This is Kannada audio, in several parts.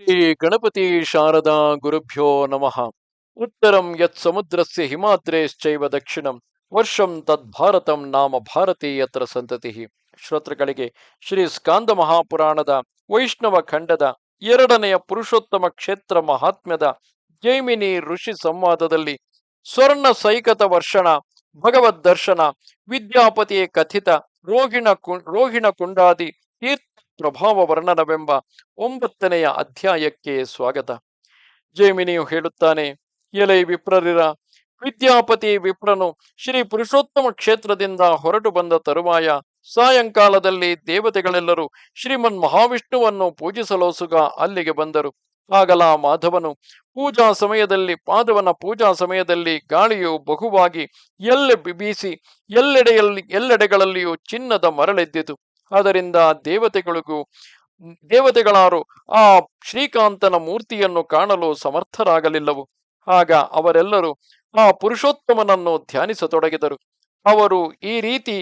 ಶ್ರೀ ಗಣಪತಿ ಶಾರದಾ ಗುರುಭ್ಯೋ ನಮಃ. ಉತ್ತರಂ ಯತ್ ಸಮುದ್ರಸ್ಯ ಹಿಮಾದ್ರೇಶ್ಚೈವ ದಕ್ಷಿಣಂ, ವರ್ಷಂ ನಾಮ ಭಾರತಿ ಯತ್ರ ಸಂತತಿ. ಶ್ರೋತೃಗಳಿಗೆ ಶ್ರೀ ಸ್ಕಾಂದ ಮಹಾಪುರಾಣದ ವೈಷ್ಣವ ಖಂಡದ ಎರಡನೆಯ ಪುರುಷೋತ್ತಮ ಕ್ಷೇತ್ರ ಮಹಾತ್ಮ್ಯದ ಜೈಮಿನಿ ಋಷಿ ಸಂವಾದದಲ್ಲಿ ಸ್ವರ್ಣ ಸೈಕತ ವರ್ಷಣ, ಭಗವದ್ ದರ್ಶನ ವಿದ್ಯಾಪತಿಯ ಕಥಿತ, ರೋಹಿಣ ಕು, ರೋಹಿಣ ಕುಂಡಾದಿ, ತೀರ್ಥ ಪ್ರಭಾವ ವರ್ಣನವೆಂಬ ಒಂಬತ್ತನೆಯ ಅಧ್ಯಾಯಕ್ಕೆ ಸ್ವಾಗತ. ಜೈಮಿನಿಯು ಹೇಳುತ್ತಾನೆ, ಎಲೈ ವಿಪ್ರರಿರ, ವಿದ್ಯಾಪತಿ ವಿಪ್ರನು ಶ್ರೀ ಪುರುಷೋತ್ತಮ ಕ್ಷೇತ್ರದಿಂದ ಹೊರಟು ಬಂದ ತರುವಾಯ ಸಾಯಂಕಾಲದಲ್ಲಿ ದೇವತೆಗಳೆಲ್ಲರೂ ಶ್ರೀಮನ್ ಮಹಾವಿಷ್ಣುವನ್ನು ಪೂಜಿಸಲೋಸುಗ ಅಲ್ಲಿಗೆ ಬಂದರು. ಆಗಲ ಮಾಧವನು ಪೂಜಾ ಸಮಯದಲ್ಲಿ ಪಾದವನ ಪೂಜಾ ಸಮಯದಲ್ಲಿ ಗಾಳಿಯು ಬಹುವಾಗಿ ಎಲ್ಲೆ ಬೀಸಿ ಎಲ್ಲೆಡೆಯಲ್ಲಿ, ಎಲ್ಲೆಡೆಗಳಲ್ಲಿಯೂ ಚಿನ್ನದ ಮರಳೆದ್ದಿತು. ಅದರಿಂದ ದೇವತೆಗಳಿಗೂ, ದೇವತೆಗಳಾರು ಆ ಶ್ರೀಕಾಂತನ ಮೂರ್ತಿಯನ್ನು ಕಾಣಲು ಸಮರ್ಥರಾಗಲಿಲ್ಲವು. ಆಗ ಅವರೆಲ್ಲರೂ ಆ ಪುರುಷೋತ್ತಮನನ್ನು ಧ್ಯಾನಿಸತೊಡಗಿದರು. ಅವರು ಈ ರೀತಿ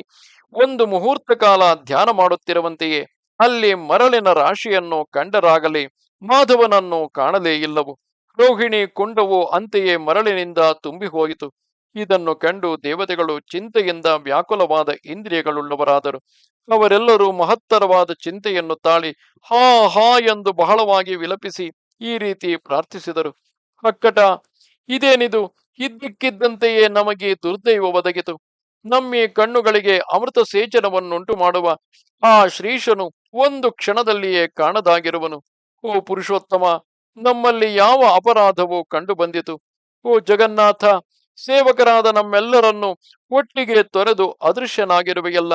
ಒಂದು ಮುಹೂರ್ತ ಕಾಲ ಧ್ಯಾನ ಮಾಡುತ್ತಿರುವಂತೆಯೇ ಅಲ್ಲಿ ಮರಳಿನ ರಾಶಿಯನ್ನು ಕಂಡರಾಗಲಿ, ಮಾಧವನನ್ನು ಕಾಣಲೇ ಇಲ್ಲವು. ರೋಹಿಣಿ ಕುಂಡವು ಅಂತೆಯೇ ಮರಳಿನಿಂದ ತುಂಬಿ ಹೋಯಿತು ಇದನ್ನು ಕಂಡು ದೇವತೆಗಳು ಚಿಂತೆಯಿಂದ ವ್ಯಾಕುಲವಾದ ಇಂದ್ರಿಯಗಳುಳ್ಳವರಾದರು. ಅವರೆಲ್ಲರೂ ಮಹತ್ತರವಾದ ಚಿಂತೆಯನ್ನು ತಾಳಿ, ಹಾ ಹಾ ಎಂದು ಬಹಳವಾಗಿ ವಿಲಪಿಸಿ ಈ ರೀತಿ ಪ್ರಾರ್ಥಿಸಿದರು. ಅಕ್ಕಟ, ಇದೇನಿದು? ಇದ್ದಕ್ಕಿದ್ದಂತೆಯೇ ನಮಗೆ ದುರ್ದೈವ ಒದಗಿತು. ನಮ್ಮಿ ಕಣ್ಣುಗಳಿಗೆ ಅಮೃತ ಸೇಚನವನ್ನುಂಟು ಮಾಡುವ ಆ ಶ್ರೀಶನು ಒಂದು ಕ್ಷಣದಲ್ಲಿಯೇ ಕಾಣದಾಗಿರುವನು. ಓ ಪುರುಷೋತ್ತಮ, ನಮ್ಮಲ್ಲಿ ಯಾವ ಅಪರಾಧವೂ ಕಂಡು ಬಂದಿತು ಓ ಜಗನ್ನಾಥ ಸೇವಕರಾದ ನಮ್ಮೆಲ್ಲರನ್ನು ಒಟ್ಟಿಗೆ ತೊರೆದು ಅದೃಶ್ಯನಾಗಿರುವೆಯಲ್ಲ.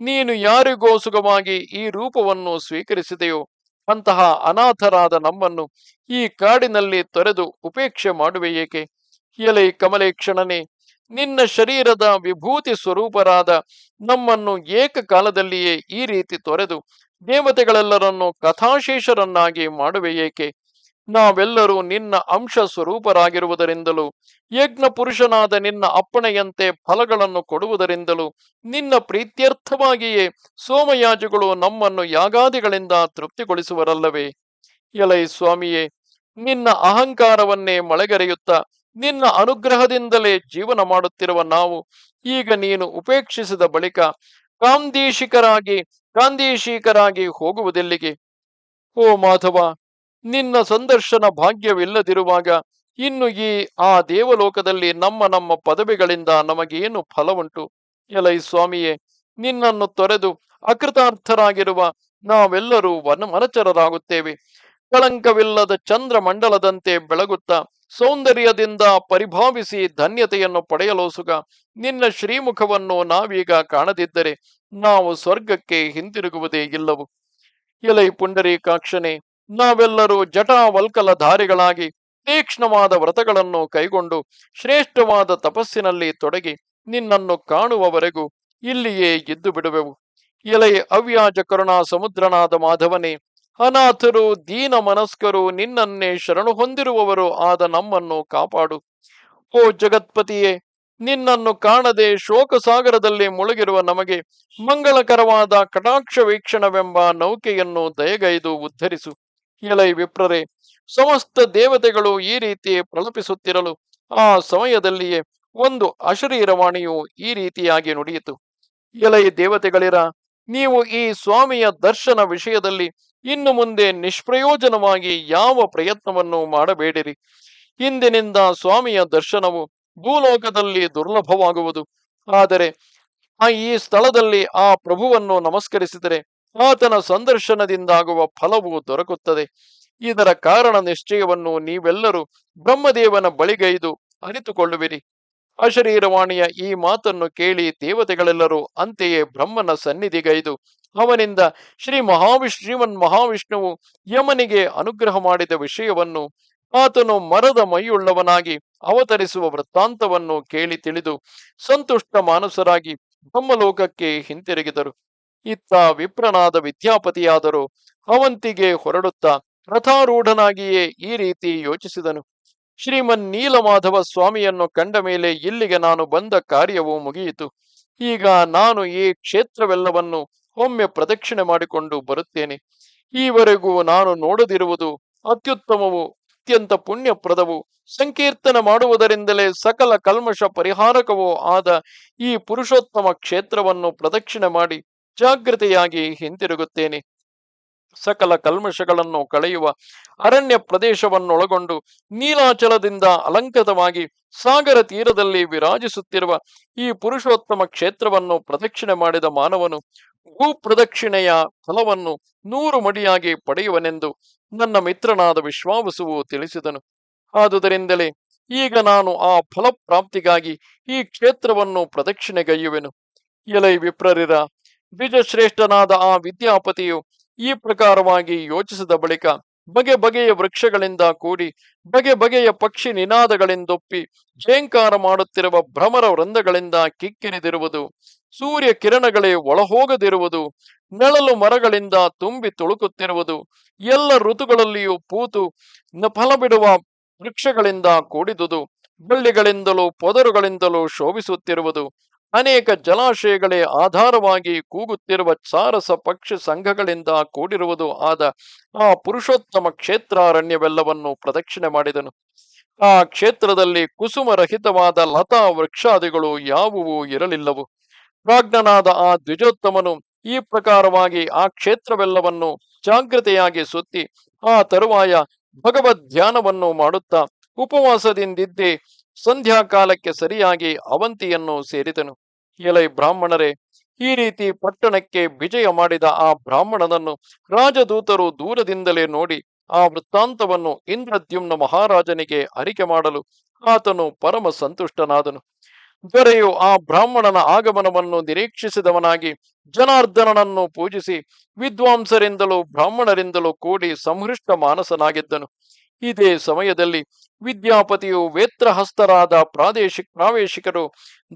ನೀನು ಯಾರಿಗೋ ಸುಖವಾಗಿ ಈ ರೂಪವನ್ನು ಸ್ವೀಕರಿಸಿದೆಯೋ, ಅಂತಹ ಅನಾಥರಾದ ನಮ್ಮನ್ನು ಈ ಕಾಡಿನಲ್ಲಿ ತೊರೆದು ಉಪೇಕ್ಷೆ ಮಾಡುವೆ ಏಕೆ? ಕಮಲೆ ಕಮಲೇಕ್ಷಣನೆ ನಿನ್ನ ಶರೀರದ ವಿಭೂತಿ ಸ್ವರೂಪರಾದ ನಮ್ಮನ್ನು ಏಕಕಾಲದಲ್ಲಿಯೇ ಈ ರೀತಿ ತೊರೆದು ದೇವತೆಗಳೆಲ್ಲರನ್ನು ಕಥಾಶೇಷರನ್ನಾಗಿ ಮಾಡುವೆ ಏಕೆ? ನಾವೆಲ್ಲರೂ ನಿನ್ನ ಅಂಶ ಸ್ವರೂಪರಾಗಿರುವುದರಿಂದಲೂ ಯಜ್ಞ ಪುರುಷನಾದ ನಿನ್ನ ಅಪ್ಪಣೆಯಂತೆ ಫಲಗಳನ್ನು ಕೊಡುವುದರಿಂದಲೂ, ನಿನ್ನ ಪ್ರೀತ್ಯರ್ಥವಾಗಿಯೇ ಸೋಮಯಾಜುಗಳು ನಮ್ಮನ್ನು ಯಾಗಾದಿಗಳಿಂದ ತೃಪ್ತಿಗೊಳಿಸುವರಲ್ಲವೇ? ಎಲೈ ಸ್ವಾಮಿಯೇ, ನಿನ್ನ ಅಹಂಕಾರವನ್ನೇ ಮಳೆಗರೆಯುತ್ತಾ, ನಿನ್ನ ಅನುಗ್ರಹದಿಂದಲೇ ಜೀವನ ಮಾಡುತ್ತಿರುವ ನಾವು, ಈಗ ನೀನು ಉಪೇಕ್ಷಿಸಿದ ಬಳಿಕ ಕಾಂದೀಶಿಕರಾಗಿ ಕಾಂದೀಶಿಕರಾಗಿ ಹೋಗುವುದೆಲ್ಲಿಗೆ? ಓ ಮಾಧವ ನಿನ್ನ ಸಂದರ್ಶನ ಭಾಗ್ಯವಿಲ್ಲದಿರುವಾಗ ಇನ್ನು ಈ ಆ ದೇವಲೋಕದಲ್ಲಿ ನಮ್ಮ ನಮ್ಮ ಪದವಿಗಳಿಂದ ನಮಗೇನು ಫಲವುಂಟು? ಎಲೈ ಸ್ವಾಮಿಯೇ, ನಿನ್ನನ್ನು ತೊರೆದು ಅಕೃತಾರ್ಥರಾಗಿರುವ ನಾವೆಲ್ಲರೂ ವನ ಮನಚರರಾಗುತ್ತೇವೆ ಕಳಂಕವಿಲ್ಲದ ಚಂದ್ರ ಮಂಡಲದಂತೆ ಬೆಳಗುತ್ತಾ ಸೌಂದರ್ಯದಿಂದ ಪರಿಭಾವಿಸಿ ಧನ್ಯತೆಯನ್ನು ಪಡೆಯಲೋಸುಗ ನಿನ್ನ ಶ್ರೀಮುಖವನ್ನು ನಾವೀಗ ಕಾಣದಿದ್ದರೆ ನಾವು ಸ್ವರ್ಗಕ್ಕೆ ಹಿಂತಿರುಗುವುದೇ ಇಲ್ಲವು. ಎಲೈ ಪುಂಡರೀಕಾಕ್ಷನೆ ನಾವೆಲ್ಲರೂ ಜಟಾವಲ್ಕಲಧಾರಿಗಳಾಗಿ ತೀಕ್ಷ್ಣವಾದ ವ್ರತಗಳನ್ನು ಕೈಗೊಂಡು ಶ್ರೇಷ್ಠವಾದ ತಪಸ್ಸಿನಲ್ಲಿ ತೊಡಗಿ ನಿನ್ನನ್ನು ಕಾಣುವವರೆಗೂ ಇಲ್ಲಿಯೇ ಎದ್ದು ಬಿಡುವೆವು. ಎಲೆ ಅವ್ಯಾಜ ಕರುಣಾ ಸಮುದ್ರನಾದ ಮಾಧವನೇ, ಅನಾಥರು, ದೀನ ಮನಸ್ಕರು, ನಿನ್ನನ್ನೇ ಶರಣು ಹೊಂದಿರುವವರು ಆದ ನಮ್ಮನ್ನು ಕಾಪಾಡು. ಓ ಜಗತ್ಪತಿಯೇ, ನಿನ್ನನ್ನು ಕಾಣದೆ ಶೋಕ ಸಾಗರದಲ್ಲಿ ಮುಳುಗಿರುವ ನಮಗೆ ಮಂಗಳಕರವಾದ ಕಟಾಕ್ಷ ವೀಕ್ಷಣವೆಂಬ ನೌಕೆಯನ್ನು ದಯಗೈದು ಉದ್ಧರಿಸು. ಎಲೈ ವಿಪ್ರರೆ, ಸಮಸ್ತ ದೇವತೆಗಳು ಈ ರೀತಿ ಪ್ರಲಪಿಸುತ್ತಿರಲು ಆ ಸಮಯದಲ್ಲಿಯೇ ಒಂದು ಅಶರೀರವಾಣಿಯು ಈ ರೀತಿಯಾಗಿ ನುಡಿಯಿತು. ಎಲೈ ದೇವತೆಗಳಿರ, ನೀವು ಈ ಸ್ವಾಮಿಯ ದರ್ಶನ ವಿಷಯದಲ್ಲಿ ಇನ್ನು ಮುಂದೆ ನಿಷ್ಪ್ರಯೋಜನವಾಗಿ ಯಾವ ಪ್ರಯತ್ನವನ್ನು ಮಾಡಬೇಡಿರಿ. ಇಂದಿನಿಂದ ಸ್ವಾಮಿಯ ದರ್ಶನವು ಭೂಲೋಕದಲ್ಲಿ ದುರ್ಲಭವಾಗುವುದು. ಆದರೆ ಆ ಈ ಸ್ಥಳದಲ್ಲಿ ಆ ಪ್ರಭುವನ್ನು ನಮಸ್ಕರಿಸಿದರೆ ಆತನ ಸಂದರ್ಶನದಿಂದಾಗುವ ಫಲವು ದೊರಕುತ್ತದೆ. ಇದರ ಕಾರಣ ನಿಶ್ಚಯವನ್ನು ನೀವೆಲ್ಲರೂ ಬ್ರಹ್ಮದೇವನ ಬಳಿಗೈದು ಅರಿತುಕೊಳ್ಳುವಿರಿ. ಅಶರೀರವಾಣಿಯ ಈ ಮಾತನ್ನು ಕೇಳಿ ದೇವತೆಗಳೆಲ್ಲರೂ ಅಂತೆಯೇ ಬ್ರಹ್ಮನ ಸನ್ನಿಧಿಗೈದು ಅವನಿಂದ ಶ್ರೀ ಮಹಾವಿಶ್ ಶ್ರೀಮನ್ ಮಹಾವಿಷ್ಣುವು ಯಮನಿಗೆ ಅನುಗ್ರಹ ಮಾಡಿದ ವಿಷಯವನ್ನು ಆತನು ಮರದ ಮೈಯುಳ್ಳವನಾಗಿ ಅವತರಿಸುವ ವೃತ್ತಾಂತವನ್ನು ಕೇಳಿ ತಿಳಿದು ಸಂತುಷ್ಟ ಮಾನಸರಾಗಿ ಬ್ರಹ್ಮಲೋಕಕ್ಕೆ ಹಿಂತಿರುಗಿದರು. ಇತ್ತ ವಿಪ್ರನಾದ ವಿದ್ಯಾಪತಿಯಾದರೂ. ಅವಂತಿಗೆ ಹೊರಡುತ್ತಾ ರಥಾರೂಢನಾಗಿಯೇ ಈ ರೀತಿ ಯೋಚಿಸಿದನು. ಶ್ರೀಮನ್ ನೀಲಮಾಧವ ಸ್ವಾಮಿಯನ್ನು ಕಂಡ ಮೇಲೆ ಇಲ್ಲಿಗೆ ನಾನು ಬಂದ ಕಾರ್ಯವು ಮುಗಿಯಿತು. ಈಗ ನಾನು ಈ ಕ್ಷೇತ್ರವೆಲ್ಲವನ್ನು ಒಮ್ಮೆ ಪ್ರದಕ್ಷಿಣೆ ಮಾಡಿಕೊಂಡು ಬರುತ್ತೇನೆ. ಈವರೆಗೂ ನಾನು ನೋಡದಿರುವುದು ಅತ್ಯುತ್ತಮವು ಅತ್ಯಂತ ಪುಣ್ಯಪ್ರದವು ಸಂಕೀರ್ತನ ಮಾಡುವುದರಿಂದಲೇ ಸಕಲ ಕಲ್ಮಶ ಪರಿಹಾರಕವೂ ಆದ ಈ ಪುರುಷೋತ್ತಮ ಕ್ಷೇತ್ರವನ್ನು ಪ್ರದಕ್ಷಿಣೆ ಮಾಡಿ ಜಾಗೃತೆಯಾಗಿ ಹಿಂತಿರುಗುತ್ತೇನೆ. ಸಕಲ ಕಲ್ಮಶಗಳನ್ನು ಕಳೆಯುವ ಅರಣ್ಯ ಪ್ರದೇಶವನ್ನೊಳಗೊಂಡು ನೀಲಾಚಲದಿಂದ ಅಲಂಕೃತವಾಗಿ ಸಾಗರ ತೀರದಲ್ಲಿ ವಿರಾಜಿಸುತ್ತಿರುವ ಈ ಪುರುಷೋತ್ತಮ ಕ್ಷೇತ್ರವನ್ನು ಪ್ರದಕ್ಷಿಣೆ ಮಾಡಿದ ಮಾನವನು ಭೂಪ್ರದಕ್ಷಿಣೆಯ ಫಲವನ್ನು ನೂರು ಮಡಿಯಾಗಿ ಪಡೆಯುವನೆಂದು ನನ್ನ ಮಿತ್ರನಾದ ವಿಶ್ವಾವಸುವು ತಿಳಿಸಿದನು. ಆದುದರಿಂದಲೇ ಈಗ ನಾನು ಆ ಫಲಪ್ರಾಪ್ತಿಗಾಗಿ ಈ ಕ್ಷೇತ್ರವನ್ನು ಪ್ರದಕ್ಷಿಣೆಗೈಯುವೆನು ಎಲೈ ವಿಪ್ರರಿರ ದ್ವಿಜಶ್ರೇಷ್ಠನಾದ ಆ ವಿದ್ಯಾಪತಿಯು ಈ ಪ್ರಕಾರವಾಗಿ ಯೋಚಿಸಿದ ಬಳಿಕ ಬಗೆ ಬಗೆಯ ವೃಕ್ಷಗಳಿಂದ ಕೂಡಿ ಬಗೆ ಬಗೆಯ ಪಕ್ಷಿ ನಿನಾದಗಳಿಂದೊಪ್ಪಿ ಜೇಂಕಾರ ಮಾಡುತ್ತಿರುವ ಭ್ರಮರ ವೃಂದಗಳಿಂದ ಕಿಕ್ಕಿರಿದಿರುವುದು, ಸೂರ್ಯ ಕಿರಣಗಳೇ ಒಳಹೋಗದಿರುವುದು, ನೆಳಲು ಮರಗಳಿಂದ ತುಂಬಿ ತುಳುಕುತ್ತಿರುವುದು, ಎಲ್ಲ ಋತುಗಳಲ್ಲಿಯೂ ಪೂತು ಫಲ ಬಿಡುವ ವೃಕ್ಷಗಳಿಂದ ಕೂಡಿದುದು, ಬಳ್ಳಿಗಳಿಂದಲೂ ಪೊದರುಗಳಿಂದಲೂ ಶೋಭಿಸುತ್ತಿರುವುದು ಅನೇಕ ಜಲಾಶಯಗಳೇ ಆಧಾರವಾಗಿ ಕೂಗುತ್ತಿರುವ ಸಾರಸ ಪಕ್ಷಿ ಸಂಘಗಳಿಂದ ಕೂಡಿರುವುದು ಆದ ಆ ಪುರುಷೋತ್ತಮ ಕ್ಷೇತ್ರಾರಣ್ಯವೆಲ್ಲವನ್ನು ಪ್ರದಕ್ಷಿಣೆ ಮಾಡಿದನು. ಆ ಕ್ಷೇತ್ರದಲ್ಲಿ ಕುಸುಮರಹಿತವಾದ ಲತಾ ವೃಕ್ಷಾದಿಗಳು ಯಾವುವು ಇರಲಿಲ್ಲವು. ಪ್ರಾಜ್ಞನಾದ ಆ ದ್ವಿಜೋತ್ತಮನು ಈ ಪ್ರಕಾರವಾಗಿ ಆ ಕ್ಷೇತ್ರವೆಲ್ಲವನ್ನು ಜಾಗೃತೆಯಾಗಿ ಸುತ್ತಿ ಆ ತರುವಾಯ ಭಗವದ್ ಧ್ಯಾನವನ್ನು ಮಾಡುತ್ತಾ ಉಪವಾಸದಿಂದಿದ್ದೇ ಸಂಧ್ಯಾಕಾಲಕ್ಕೆ ಸರಿಯಾಗಿ ಅವಂತಿಯನ್ನು ಸೇರಿದನು. ಎಲೈ ಬ್ರಾಹ್ಮಣರೇ, ಈ ರೀತಿ ಪಟ್ಟಣಕ್ಕೆ ವಿಜಯ ಮಾಡಿದ ಆ ಬ್ರಾಹ್ಮಣನನ್ನು ರಾಜದೂತರು ದೂರದಿಂದಲೇ ನೋಡಿ ಆ ವೃತ್ತಾಂತವನ್ನು ಇಂದ್ರದ್ಯುಮ್ನ ಮಹಾರಾಜನಿಗೆ ಅರಿಕೆ ಮಾಡಲು ಆತನು ಪರಮ ಸಂತುಷ್ಟನಾದನು. ದೊರೆಯು ಆ ಬ್ರಾಹ್ಮಣನ ಆಗಮನವನ್ನು ನಿರೀಕ್ಷಿಸಿದವನಾಗಿ ಜನಾರ್ದನನನ್ನು ಪೂಜಿಸಿ ವಿದ್ವಾಂಸರಿಂದಲೂ ಬ್ರಾಹ್ಮಣರಿಂದಲೂ ಕೂಡಿ ಸಂಹೃಷ್ಟ ಮಾನಸನಾಗಿದ್ದನು. ಇದೇ ಸಮಯದಲ್ಲಿ ವಿದ್ಯಾಪತಿಯು ವೇತ್ರಹಸ್ತರಾದ ಪ್ರಾದೇಶಿಕ, ಪ್ರಾವೇಶಿಕರು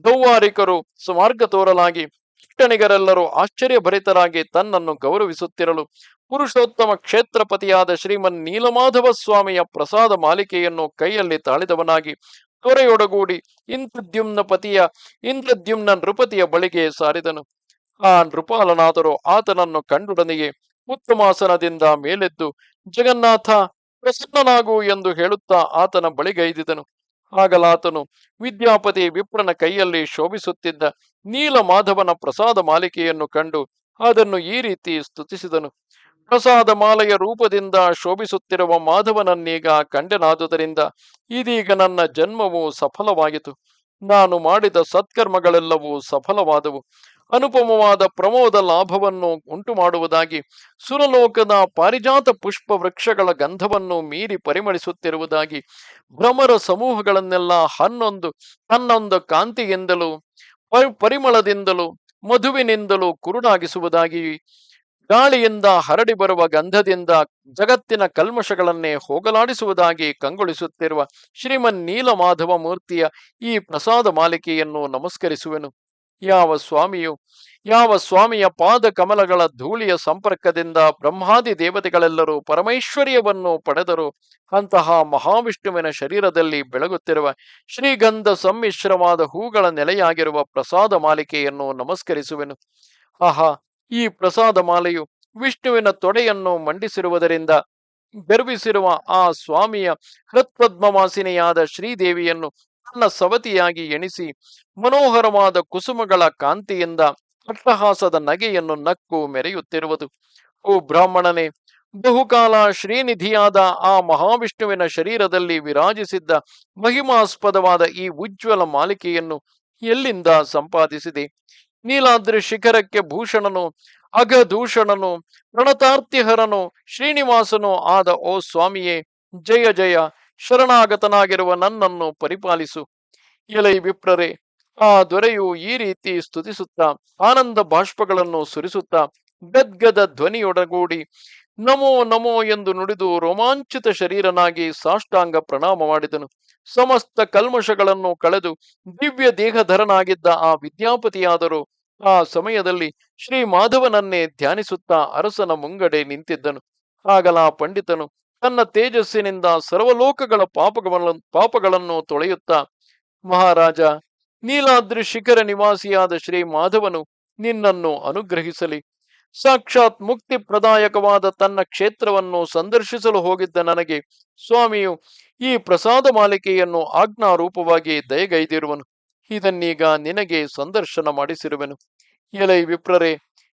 ದೌವಾರಿಕರು ಸುಮಾರ್ಗ ತೋರಲಾಗಿ, ಪಟ್ಟಣಿಗರೆಲ್ಲರೂ ಆಶ್ಚರ್ಯಭರಿತರಾಗಿ ತನ್ನನ್ನು ಗೌರವಿಸುತ್ತಿರಲು ಪುರುಷೋತ್ತಮ ಕ್ಷೇತ್ರಪತಿಯಾದ ಶ್ರೀಮನ್ ನೀಲಮಾಧವ ಸ್ವಾಮಿಯ ಪ್ರಸಾದ ಮಾಲಿಕೆಯನ್ನು ಕೈಯಲ್ಲಿ ತಾಳಿದವನಾಗಿ ತೊರೆಯೊಡಗೂಡಿ ಇಂದ್ರದ್ಯುಮ್ನ ಪತಿಯ, ಇಂದ್ರದ್ಯುಮ್ನ ನೃಪತಿಯ ಬಳಿಗೆ ಸಾರಿದನು. ಆ ನೃಪಾಲನಾದರೂ ಆತನನ್ನು ಕಂಡುಡನೆಯೇ ಉತ್ತಮಾಸನದಿಂದ ಮೇಲೆದ್ದು, ಜಗನ್ನಾಥ, ಪ್ರಸನ್ನನಾಗು ಎಂದು ಹೇಳುತ್ತಾ ಆತನ ಬಳಿಗೈದಿದನು. ಆಗಲಾತನು ವಿದ್ಯಾಪತಿ ವಿಪ್ರನ ಕೈಯಲ್ಲಿ ಶೋಭಿಸುತ್ತಿದ್ದ ನೀಲ ಮಾಧವನ ಪ್ರಸಾದ ಮಾಲಿಕೆಯನ್ನು ಕಂಡು ಅದನ್ನು ಈ ರೀತಿ ಸ್ತುತಿಸಿದನು. ಪ್ರಸಾದ ಮಾಲೆಯ ರೂಪದಿಂದ ಶೋಭಿಸುತ್ತಿರುವ ಮಾಧವನನ್ನೀಗ ಕಂಡನಾದುದರಿಂದ ಇದೀಗ ನನ್ನ ಜನ್ಮವು ಸಫಲವಾಯಿತು ನಾನು ಮಾಡಿದ ಸತ್ಕರ್ಮಗಳೆಲ್ಲವೂ ಸಫಲವಾದವು. ಅನುಪಮವಾದ ಪ್ರಮೋದ ಲಾಭವನ್ನು ಉಂಟು ಮಾಡುವುದಾಗಿ ಸುರಲೋಕದ ಪಾರಿಜಾತ ಪುಷ್ಪ ವೃಕ್ಷಗಳ ಗಂಧವನ್ನು ಮೀರಿ ಪರಿಮಳಿಸುತ್ತಿರುವುದಾಗಿ, ಭ್ರಮರ ಸಮೂಹಗಳನ್ನೆಲ್ಲ ಹನ್ನೊಂದು ಹನ್ನೊಂದು ಕಾಂತಿಯಿಂದಲೂ ಪರಿ- ಪರಿಮಳದಿಂದಲೂ, ಮಧುವಿನಿಂದಲೂ ಕುರುಡಾಗಿಸುವುದಾಗಿ ಗಾಳಿಯಿಂದ ಹರಡಿ ಬರುವ ಗಂಧದಿಂದ ಜಗತ್ತಿನ ಕಲ್ಮಶಗಳನ್ನೇ ಹೋಗಲಾಡಿಸುವುದಾಗಿ ಕಂಗೊಳಿಸುತ್ತಿರುವ ಶ್ರೀಮನ್ ನೀಲಮಾಧವ ಮೂರ್ತಿಯ ಈ ಪ್ರಸಾದ ಮಾಲಿಕೆಯನ್ನು ನಮಸ್ಕರಿಸುವೆನು. ಯಾವ ಸ್ವಾಮಿಯು, ಯಾವ ಸ್ವಾಮಿಯ ಪಾದ ಕಮಲಗಳ ಧೂಳಿಯ ಸಂಪರ್ಕದಿಂದ ಬ್ರಹ್ಮಾದಿ ದೇವತೆಗಳೆಲ್ಲರೂ ಪರಮೈಶ್ವರ್ಯವನ್ನು ಪಡೆದರು ಅಂತಹ ಮಹಾವಿಷ್ಣುವಿನ ಶರೀರದಲ್ಲಿ ಬೆಳಗುತ್ತಿರುವ ಶ್ರೀಗಂಧ ಸಮ್ಮಿಶ್ರವಾದ ಹೂಗಳ ನೆಲೆಯಾಗಿರುವ ಪ್ರಸಾದ ಮಾಲಿಕೆಯನ್ನು ನಮಸ್ಕರಿಸುವೆನು. ಆಹಾ ಈ ಪ್ರಸಾದ ಮಾಲೆಯು ವಿಷ್ಣುವಿನ ತೊಡೆಯನ್ನು ಮಂಡಿಸಿರುವುದರಿಂದ ಗರ್ವಿಸಿರುವ ಆ ಸ್ವಾಮಿಯ ಹೃತ್ಪದ್ಮವಾಸಿನಿಯಾದ ಶ್ರೀದೇವಿಯನ್ನು ತನ್ನ ಸವತಿಯಾಗಿ ಎಣಿಸಿ ಮನೋಹರವಾದ ಕುಸುಮಗಳ ಕಾಂತಿಯಿಂದ ಅಟ್ಟಹಾಸದ ನಗೆಯನ್ನು ನಕ್ಕು ಮೆರೆಯುತ್ತಿರುವುದು. ಓ ಬ್ರಾಹ್ಮಣನೇ, ಬಹುಕಾಲ ಶ್ರೀನಿಧಿಯಾದ ಆ ಮಹಾವಿಷ್ಣುವಿನ ಶರೀರದಲ್ಲಿ ವಿರಾಜಿಸಿದ್ದ ಮಹಿಮಾಸ್ಪದವಾದ ಈ ಉಜ್ವಲ ಮಾಲಿಕೆಯನ್ನು ಎಲ್ಲಿಂದ ಸಂಪಾದಿಸಿದೆ? ನೀಲಾದ್ರಿ ಶಿಖರಕ್ಕೆ ಭೂಷಣನು ಅಗಧೂಷಣನು ಪ್ರಣತಾರ್ತಿಹರನು, ಶ್ರೀನಿವಾಸನು ಆದ ಓ ಸ್ವಾಮಿಯೇ, ಜಯ ಜಯ, ಶರಣಾಗತನಾಗಿರುವ ನನ್ನನ್ನು ಪರಿಪಾಲಿಸು. ಎಲೈ ವಿಪ್ರರೆ, ಆ ದೊರೆಯು ಈ ರೀತಿ ಸ್ತುತಿಸುತ್ತಾ, ಆನಂದ ಬಾಷ್ಪಗಳನ್ನು ಸುರಿಸುತ್ತಾ, ಗದ್ಗದ ಧ್ವನಿಯೊಡಗೂಡಿ, ನಮೋ ನಮೋ ಎಂದು ನುಡಿದು ರೋಮಾಂಚಿತ ಶರೀರನಾಗಿ ಸಾಷ್ಟಾಂಗ ಪ್ರಣಾಮ ಮಾಡಿದನು. ಸಮಸ್ತ ಕಲ್ಮಶಗಳನ್ನು ಕಳೆದು ದಿವ್ಯ ದೇಹಧರನಾಗಿದ್ದ ಆ ವಿದ್ಯಾಪತಿಯಾದರೂ. ಆ ಸಮಯದಲ್ಲಿ ಶ್ರೀ ಮಾಧವನನ್ನೇ ಧ್ಯಾನಿಸುತ್ತಾ ಅರಸನ ಮುಂಗಡೆ ನಿಂತಿದ್ದನು. ಆಗಲ ಪಂಡಿತನು ತನ್ನ ತೇಜಸ್ಸಿನಿಂದ ಸರ್ವಲೋಕಗಳ ಪಾಪಗಳ ಪಾಪಗಳನ್ನು ತೊಳೆಯುತ್ತಾ, ಮಹಾರಾಜ, ನೀಲಾದ್ರಿ ಶಿಖರ ನಿವಾಸಿಯಾದ ಶ್ರೀ ಮಾಧವನು ನಿನ್ನನ್ನು ಅನುಗ್ರಹಿಸಲಿ. ಸಾಕ್ಷಾತ್ ಮುಕ್ತಿ ಪ್ರದಾಯಕವಾದ ತನ್ನ ಕ್ಷೇತ್ರವನ್ನು ಸಂದರ್ಶಿಸಲು ಹೋಗಿದ್ದ ನನಗೆ ಸ್ವಾಮಿಯು ಈ ಪ್ರಸಾದ ಮಾಲಿಕೆಯನ್ನು ಆಜ್ಞಾರೂಪವಾಗಿ ದಯಗೈದಿರುವನು. ಇದನ್ನೀಗ ನಿನಗೆ ಸಂದರ್ಶನ ಮಾಡಿಸಿರುವೆನು. ಎಲೈ ವಿಪ್ರರೇ,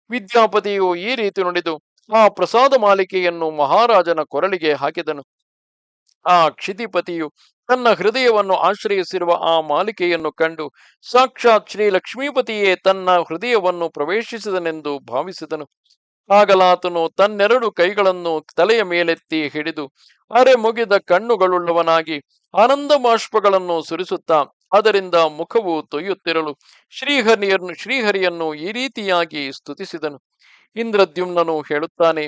ವಿದ್ಯಾಪತಿಯು ಈ ರೀತಿ ನುಡಿದು ಆ ಪ್ರಸಾದ ಮಾಲಿಕೆಯನ್ನು ಮಹಾರಾಜನ ಕೊರಳಿಗೆ ಹಾಕಿದನು. ಆ ಕ್ಷಿತಿಪತಿಯು ತನ್ನ ಹೃದಯವನ್ನು ಆಶ್ರಯಿಸಿರುವ ಆ ಮಾಲಿಕೆಯನ್ನು ಕಂಡು ಸಾಕ್ಷಾತ್ ಶ್ರೀ ಲಕ್ಷ್ಮೀಪತಿಯೇ ತನ್ನ ಹೃದಯವನ್ನು ಪ್ರವೇಶಿಸಿದನೆಂದು ಭಾವಿಸಿದನು. ಆಗಲಾತನು ತನ್ನೆರಡು ಕೈಗಳನ್ನು ತಲೆಯ ಮೇಲೆತ್ತಿ ಹಿಡಿದು ಅರೆ ಮುಗಿದ ಕಣ್ಣುಗಳುಳ್ಳವನಾಗಿ ಆನಂದ ಬಾಷ್ಪಗಳನ್ನು ಸುರಿಸುತ್ತಾ ಅದರಿಂದ ಮುಖವು ತೊಯ್ಯುತ್ತಿರಲು ಶ್ರೀಹರಿಯನ್ನು ಶ್ರೀಹರಿಯನ್ನು ಈ ರೀತಿಯಾಗಿ ಸ್ತುತಿಸಿದನು. ಇಂದ್ರದ್ಯುಮ್ನನು ಹೇಳುತ್ತಾನೆ,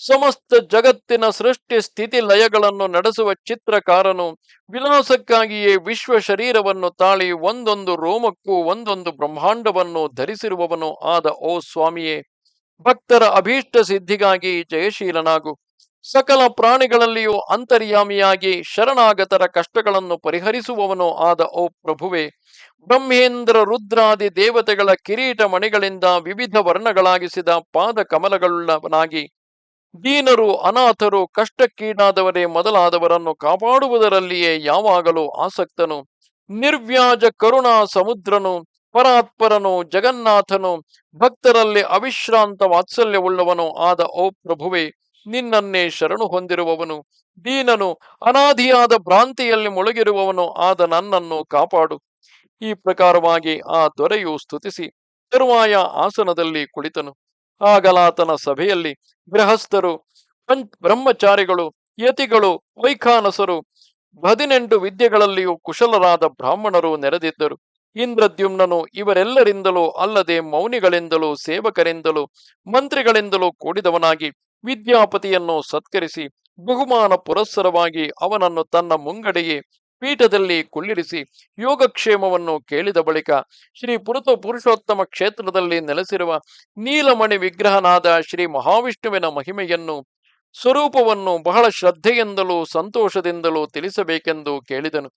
ಸಮಸ್ತ ಜಗತ್ತಿನ ಸೃಷ್ಟಿ ಸ್ಥಿತಿ ಲಯಗಳನ್ನು ನಡೆಸುವ ಚಿತ್ರಕಾರನು ವಿಲಾಸಕ್ಕಾಗಿಯೇ ವಿಶ್ವ ಶರೀರವನ್ನು ತಾಳಿ ಒಂದೊಂದು ರೋಮಕ್ಕೂ ಒಂದೊಂದು ಬ್ರಹ್ಮಾಂಡವನ್ನು ಧರಿಸಿರುವವನು ಆದ ಓ ಸ್ವಾಮಿಯೇ, ಭಕ್ತರ ಅಭೀಷ್ಟ ಸಿದ್ಧಿಗಾಗಿ ಜಯಶೀಲನಾಗು. ಸಕಲ ಪ್ರಾಣಿಗಳಲ್ಲಿಯೂ ಅಂತರ್ಯಾಮಿಯಾಗಿ ಶರಣಾಗತರ ಕಷ್ಟಗಳನ್ನು ಪರಿಹರಿಸುವವನು ಆದ ಓ ಪ್ರಭುವೆ, ಬ್ರಹ್ಮೇಂದ್ರ ರುದ್ರಾದಿ ದೇವತೆಗಳ ಕಿರೀಟ ಮಣಿಗಳಿಂದ ವಿವಿಧ ವರ್ಣಗಳಾಗಿಸಿದ ಪಾದ ಕಮಲಗಳುಳ್ಳವನಾಗಿ, ದೀನರು ಅನಾಥರು ಕಷ್ಟಕ್ಕೀಡಾದವರೇ ಮೊದಲಾದವರನ್ನು ಕಾಪಾಡುವುದರಲ್ಲಿಯೇ ಯಾವಾಗಲೂ ಆಸಕ್ತನು. ನಿರ್ವ್ಯಾಜ ಕರುಣಾ ಸಮುದ್ರನು, ಪರಾತ್ಪರನು, ಜಗನ್ನಾಥನು, ಭಕ್ತರಲ್ಲಿ ಅವಿಶ್ರಾಂತ ವಾತ್ಸಲ್ಯವುಳ್ಳವನು ಆದ ಓ ಪ್ರಭುವೆ ನಿನ್ನನ್ನೇ ಶರಣು ಹೊಂದಿರುವವನು, ದೀನನು, ಅನಾದಿಯಾದ ಭ್ರಾಂತಿಯಲ್ಲಿ ಮುಳುಗಿರುವವನು, ಆದ ನನ್ನನ್ನು ಕಾಪಾಡು. ಈ ಪ್ರಕಾರವಾಗಿ ಆ ದೊರೆಯು ಸ್ತುತಿಸಿ. ತರುವಾಯ ಆಸನದಲ್ಲಿ ಕುಳಿತನು. ಆಗಲಾತನ ಸಭೆಯಲ್ಲಿ ಗೃಹಸ್ಥರು ಬ್ರಹ್ಮಚಾರಿಗಳು, ಯತಿಗಳು, ವೈಖಾನಸರು, ಹದಿನೆಂಟು ವಿದ್ಯೆಗಳಲ್ಲಿಯೂ ಕುಶಲರಾದ ಬ್ರಾಹ್ಮಣರು ನೆರೆದಿದ್ದರು. ಇಂದ್ರದ್ಯುಮ್ನನು ಇವರೆಲ್ಲರಿಂದಲೂ ಅಲ್ಲದೆ ಮೌನಿಗಳಿಂದಲೂ ಸೇವಕರಿಂದಲೂ, ಮಂತ್ರಿಗಳಿಂದಲೂ ಕೂಡಿದವನಾಗಿ ವಿದ್ಯಾಪತಿಯನ್ನು ಸತ್ಕರಿಸಿ ಬಹುಮಾನ ಪುರಸ್ಸರವಾಗಿ ಅವನನ್ನು ತನ್ನ ಮುಂಗಡೆಗೆ ಪೀಠದಲ್ಲಿ ಕುಳ್ಳಿರಿಸಿ ಯೋಗಕ್ಷೇಮವನ್ನು ಕೇಳಿದ ಬಳಿಕ ಶ್ರೀ ಪುರುತ ಪುರುಷೋತ್ತಮ ಕ್ಷೇತ್ರದಲ್ಲಿ ನೆಲೆಸಿರುವ ನೀಲಮಣಿ ವಿಗ್ರಹನಾದ ಶ್ರೀ ಮಹಾವಿಷ್ಣುವಿನ ಮಹಿಮೆಯನ್ನು, ಸ್ವರೂಪವನ್ನು ಬಹಳ ಶ್ರದ್ಧೆಯಿಂದಲೂ ಸಂತೋಷದಿಂದಲೂ ತಿಳಿಸಬೇಕೆಂದು ಕೇಳಿದನು.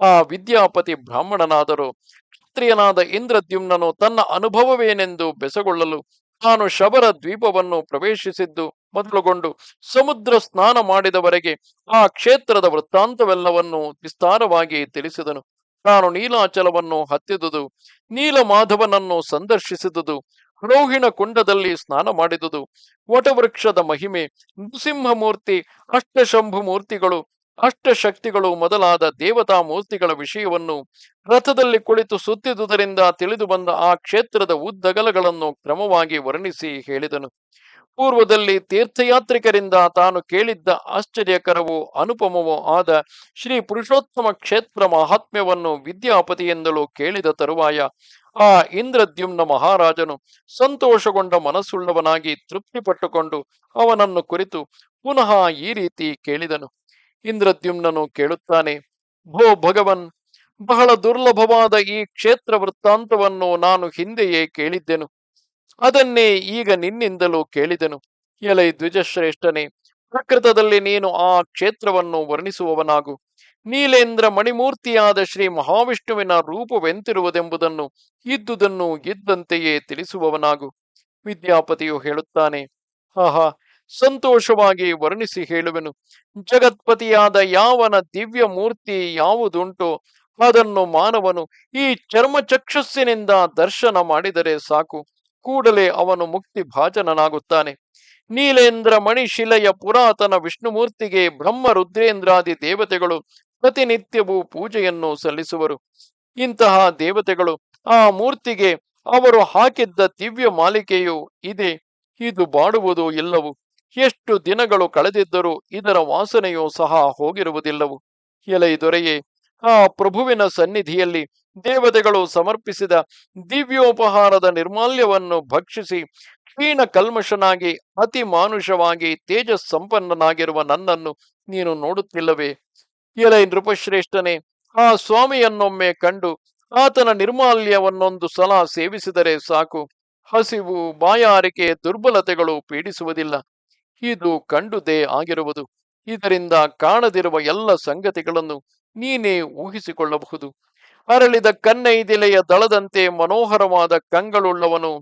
ಆ ವಿದ್ಯಾಪತಿ ಬ್ರಾಹ್ಮಣನಾದರೂ ಕ್ಷತ್ರಿಯನಾದ ಇಂದ್ರದ್ಯುಮ್ನನು ತನ್ನ ಅನುಭವವೇನೆಂದು ಬೆಸಗೊಳ್ಳಲು ತಾನು ಶಬರ ದ್ವೀಪವನ್ನು ಪ್ರವೇಶಿಸಿದ್ದು ಮೊದಲುಗೊಂಡು ಸಮುದ್ರ ಸ್ನಾನ ಮಾಡಿದವರೆಗೆ ಆ ಕ್ಷೇತ್ರದ ವೃತ್ತಾಂತವೆಲ್ಲವನ್ನು ವಿಸ್ತಾರವಾಗಿ ತಿಳಿಸಿದನು. ತಾನು ನೀಲಾಚಲವನ್ನು ಹತ್ತಿದುದು, ನೀಲಮಾಧವನನ್ನು ಸಂದರ್ಶಿಸಿದುದು, ರೋಹಿಣ ಕುಂಡದಲ್ಲಿ ಸ್ನಾನ ಮಾಡಿದುದು, ವಟವೃಕ್ಷದ ಮಹಿಮೆ, ನೃಸಿಂಹಮೂರ್ತಿ ಅಷ್ಟಶಂಭು ಮೂರ್ತಿಗಳು ಅಷ್ಟಶಕ್ತಿಗಳು ಮೊದಲಾದ ದೇವತಾ ಮೂರ್ತಿಗಳ ವಿಷಯವನ್ನು ರಥದಲ್ಲಿ ಕುಳಿತು ಸುತ್ತಿದುದರಿಂದ ತಿಳಿದು ಬಂದ ಆ ಕ್ಷೇತ್ರದ ಉದ್ದಗಲಗಳನ್ನು ಕ್ರಮವಾಗಿ ವರ್ಣಿಸಿ ಹೇಳಿದನು. ಪೂರ್ವದಲ್ಲಿ ತೀರ್ಥಯಾತ್ರಿಕರಿಂದ ತಾನು ಕೇಳಿದ್ದ ಆಶ್ಚರ್ಯಕರವೂ ಅನುಪಮವೂ ಆದ ಶ್ರೀ ಪುರುಷೋತ್ತಮ ಕ್ಷೇತ್ರ ಮಹಾತ್ಮ್ಯವನ್ನು ವಿದ್ಯಾಪತಿಯಿಂದಲೂ ಕೇಳಿದ ತರುವಾಯ, ಆ ಇಂದ್ರದ್ಯುಮ್ನ ಮಹಾರಾಜನು ಸಂತೋಷಗೊಂಡ ಮನಸ್ಸುಳ್ಳವನಾಗಿ ತೃಪ್ತಿಪಟ್ಟುಕೊಂಡು ಅವನನ್ನು ಕುರಿತು ಪುನಃ ಈ ರೀತಿ ಕೇಳಿದನು. ಇಂದ್ರದ್ಯುಮ್ನನು ಕೇಳುತ್ತಾನೆ, ಭೋ ಭಗವನ್, ಬಹಳ ದುರ್ಲಭವಾದ ಈ ಕ್ಷೇತ್ರ ವೃತ್ತಾಂತವನ್ನು ನಾನು ಹಿಂದೆಯೇ ಕೇಳಿದ್ದೆನು. ಅದನ್ನೇ ಈಗ ನಿನ್ನಿಂದಲೂ ಕೇಳಿದನು. ಎಲೈ ದ್ವಿಜಶ್ರೇಷ್ಠನೇ, ಪ್ರಕೃತದಲ್ಲಿ ನೀನು ಆ ಕ್ಷೇತ್ರವನ್ನು ವರ್ಣಿಸುವವನಾಗು. ನೀಲೇಂದ್ರ ಮಣಿಮೂರ್ತಿಯಾದ ಶ್ರೀ ಮಹಾವಿಷ್ಣುವಿನ ರೂಪವೆಂತಿರುವುದೆಂಬುದನ್ನು, ಇದ್ದುದನ್ನು ಇದ್ದಂತೆಯೇ ತಿಳಿಸುವವನಾಗು. ವಿದ್ಯಾಪತಿಯು ಹೇಳುತ್ತಾನೆ, ಆಹಾ, ಸಂತೋಷವಾಗಿ ವರ್ಣಿಸಿ ಹೇಳುವೆನು. ಜಗತ್ಪತಿಯಾದ ಯಾವನ ದಿವ್ಯ ಮೂರ್ತಿ ಯಾವುದುಂಟೋ, ಅದನ್ನು ಮಾನವನು ಈ ಚರ್ಮಚಕ್ಷಸ್ಸಿನಿಂದ ದರ್ಶನ ಮಾಡಿದರೆ ಸಾಕು. ಕೂಡಲೇ ಅವನು ಮುಕ್ತಿ ಭಾಜನನಾಗುತ್ತಾನೆ ನೀಲೇಂದ್ರ ಮಣಿಶಿಲೆಯ ಪುರಾತನ ವಿಷ್ಣುಮೂರ್ತಿಗೆ ಬ್ರಹ್ಮ ರುದ್ರೇಂದ್ರಾದಿ ದೇವತೆಗಳು ಪ್ರತಿನಿತ್ಯವೂ ಪೂಜೆಯನ್ನು ಸಲ್ಲಿಸುವರು. ಇಂತಹ ದೇವತೆಗಳು ಆ ಮೂರ್ತಿಗೆ ಅವರು ಹಾಕಿದ್ದ ದಿವ್ಯ ಮಾಲಿಕೆಯು ಇದೆ, ಇದು ಬಾಡುವುದು ಇಲ್ಲವು. ಎಷ್ಟು ದಿನಗಳು ಕಳೆದಿದ್ದರೂ ಇದರ ವಾಸನೆಯೂ ಸಹ ಹೋಗಿರುವುದಿಲ್ಲವು. ಎಲೈ ದೊರೆಯೇ, ಆ ಪ್ರಭುವಿನ ಸನ್ನಿಧಿಯಲ್ಲಿ ದೇವತೆಗಳು ಸಮರ್ಪಿಸಿದ ದಿವ್ಯೋಪಹಾರದ ನಿರ್ಮಾಲ್ಯವನ್ನು ಭಕ್ಷಿಸಿ ಕ್ಷೀಣ ಕಲ್ಮಶನಾಗಿ, ಅತಿ ಮಾನುಷವಾಗಿ ತೇಜಸ್ ಸಂಪನ್ನನಾಗಿರುವ ನನ್ನನ್ನು ನೀನು ನೋಡುತ್ತಿಲ್ಲವೇ? ಎಲೈ ನೃಪಶ್ರೇಷ್ಠನೇ, ಆ ಸ್ವಾಮಿಯನ್ನೊಮ್ಮೆ ಕಂಡು ಆತನ ನಿರ್ಮಾಲ್ಯವನ್ನೊಂದು ಸಲ ಸೇವಿಸಿದರೆ ಸಾಕು. ಹಸಿವು, ಬಾಯಾರಿಕೆ, ದುರ್ಬಲತೆಗಳು ಪೀಡಿಸುವುದಿಲ್ಲ. ಇದು ಕಂಡುದೇ ಆಗಿರುವುದು. ಇದರಿಂದ ಕಾಣದಿರುವ ಎಲ್ಲ ಸಂಗತಿಗಳನ್ನು ನೀನೇ ಊಹಿಸಿಕೊಳ್ಳಬಹುದು. ಅರಳಿದ ಕನ್ನೈದಿಲೆಯ ದಳದಂತೆ ಮನೋಹರವಾದ ಕಂಗಳುಳ್ಳವನು,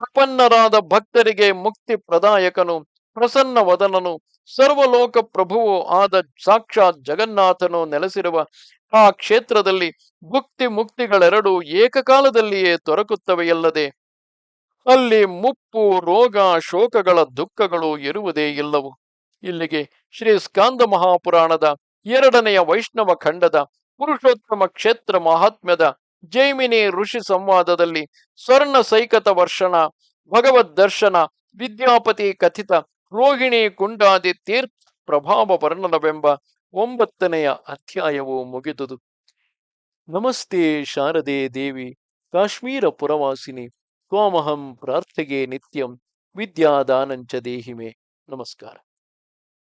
ಪ್ರಪನ್ನರಾದ ಭಕ್ತರಿಗೆ ಮುಕ್ತಿ ಪ್ರದಾಯಕನು, ಪ್ರಸನ್ನ ವದನನು, ಸರ್ವಲೋಕ ಪ್ರಭುವು ಆದ ಸಾಕ್ಷಾತ್ ಜಗನ್ನಾಥನು ನೆಲೆಸಿರುವ ಆ ಕ್ಷೇತ್ರದಲ್ಲಿ ಭುಕ್ತಿ ಮುಕ್ತಿಗಳೆರಡೂ ಏಕಕಾಲದಲ್ಲಿಯೇ ದೊರಕುತ್ತವೆಯಲ್ಲದೆ, ಅಲ್ಲಿ ಮುಪ್ಪು, ರೋಗ, ಶೋಕಗಳ ದುಃಖಗಳು ಇರುವುದೇ ಇಲ್ಲವು. ಇಲ್ಲಿಗೆ ಶ್ರೀ ಸ್ಕಾಂದ ಮಹಾಪುರಾಣದ ಎರಡನೆಯ ವೈಷ್ಣವ ಖಂಡದ ಪುರುಷೋತ್ತಮ ಕ್ಷೇತ್ರ ಮಹಾತ್ಮ್ಯದ ಜೈಮಿನಿ ಋಷಿ ಸಂವಾದದಲ್ಲಿ ಸ್ವರ್ಣ ಸೈಕತ ವರ್ಷಣ ಭಗವದ್ ದರ್ಶನ, ವಿದ್ಯಾಪತಿ ಕಥಿತ, ರೋಹಿಣಿ ಕುಂಡಾದಿ ತೀರ್ಥ ಪ್ರಭಾವ ವರ್ಣನವೆಂಬ ಒಂಬತ್ತನೆಯ ಅಧ್ಯಾಯವು ಮುಗಿದುದು. ನಮಸ್ತೆ ಶಾರದೆ ದೇವಿ, ಕಾಶ್ಮೀರ ಪುರವಾಸಿನಿ, ತ್ವಾಮಹಂ ಪ್ರಾರ್ಥೆಗೆ ನಿತ್ಯಂ, ವಿದ್ಯಾದಾನಂಚ ದೇಹಿಮೆ. ನಮಸ್ಕಾರ.